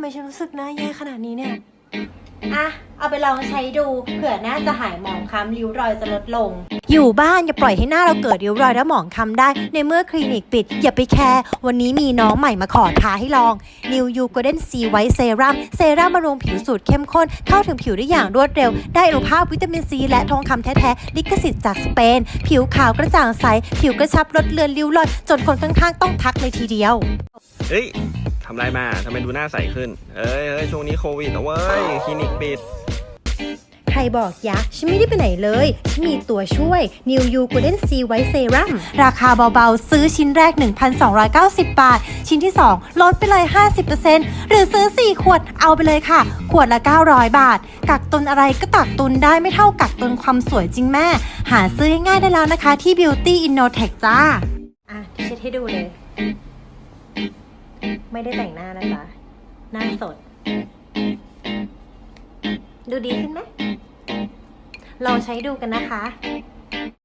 ไมฉันรู้สึกหน้าแย่ขนาดนี้เนี่ย อะ เอาไปลองใช้ดู เผื่อหน้าจะหายหมองคล้ำริ้วรอยจะลดลง อยู่บ้านอย่าปล่อยให้หน้าเราเกิดริ้วรอยและหมองคล้ำได้ ในเมื่อคลินิกปิด อย่าไปแคร์ วันนี้มีน้องใหม่มาขอท้าให้ลอง New You Golden Sea White Serum เซรั่มบำรุงผิวสูตรเข้มข้น เข้าถึงผิวได้อย่างรวดเร็ว ได้อนุภาพวิตามินซีและทองคำแท้ๆ ลิขสิทธิ์จากสเปน ผิวขาวกระจ่างใส ผิวกระชับลดเลือนริ้วรอย จนคนข้างๆต้องทักเลยทีเดียว เฮ้ย ทำไรมาทำไมดูหน้าใสขึ้น เอ้ยเอ้ยช่วงนี้โควิดนะเว้ย คลินิกปิด ใครบอกยะ ฉันไม่ได้ไปไหนเลย ฉันมีตัวช่วย New You Golden Sea White Serum ราคาเบาๆ ซื้อชิ้นแรก 1,290 บาท ชิ้นที่ 2 ลดไปเลย 50%หรือซื้อ 4 ขวดเอาไปเลยค่ะ ขวดละ 900 บาท กักตุนอะไรก็ตักตุนได้ไม่เท่ากักตุนความสวยจริงแม่ หาซื้อง่ายๆได้แล้วนะคะที่ Beauty Innotech จ้า อะเช็ดให้ดูเลย ไม่ได้แต่งหน้านะจ๊ะ หน้าสด ดูดีขึ้นไหมลองใช้ดูกันนะคะ